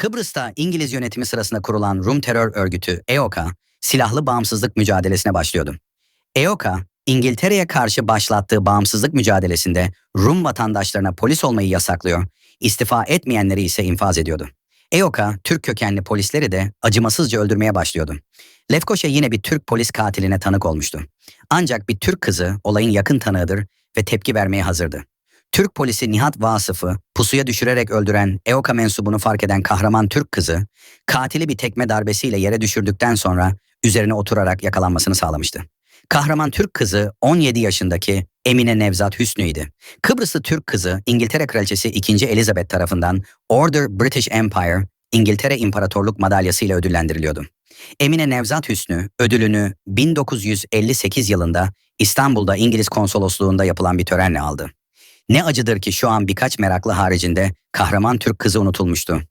Kıbrıs'ta İngiliz yönetimi sırasında kurulan Rum terör örgütü EOKA, silahlı bağımsızlık mücadelesine başlıyordu. EOKA, İngiltere'ye karşı başlattığı bağımsızlık mücadelesinde Rum vatandaşlarına polis olmayı yasaklıyor, istifa etmeyenleri ise infaz ediyordu. EOKA, Türk kökenli polisleri de acımasızca öldürmeye başlıyordu. Lefkoşa yine bir Türk polis katiline tanık olmuştu. Ancak bir Türk kızı olayın yakın tanığıdır ve tepki vermeye hazırdı. Türk polisi Nihat Vasıf'ı pusuya düşürerek öldüren EOKA mensubunu fark eden kahraman Türk kızı, katili bir tekme darbesiyle yere düşürdükten sonra üzerine oturarak yakalanmasını sağlamıştı. Kahraman Türk kızı 17 yaşındaki Emine Nevzat Hüsnü'ydü. Kıbrıslı Türk kızı İngiltere Kraliçesi 2. Elizabeth tarafından Order British Empire İngiltere İmparatorluk Madalyası ile ödüllendiriliyordu. Emine Nevzat Hüsnü ödülünü 1958 yılında İstanbul'da İngiliz konsolosluğunda yapılan bir törenle aldı. Ne acıdır ki şu an birkaç meraklı haricinde kahraman Türk kızı unutulmuştu.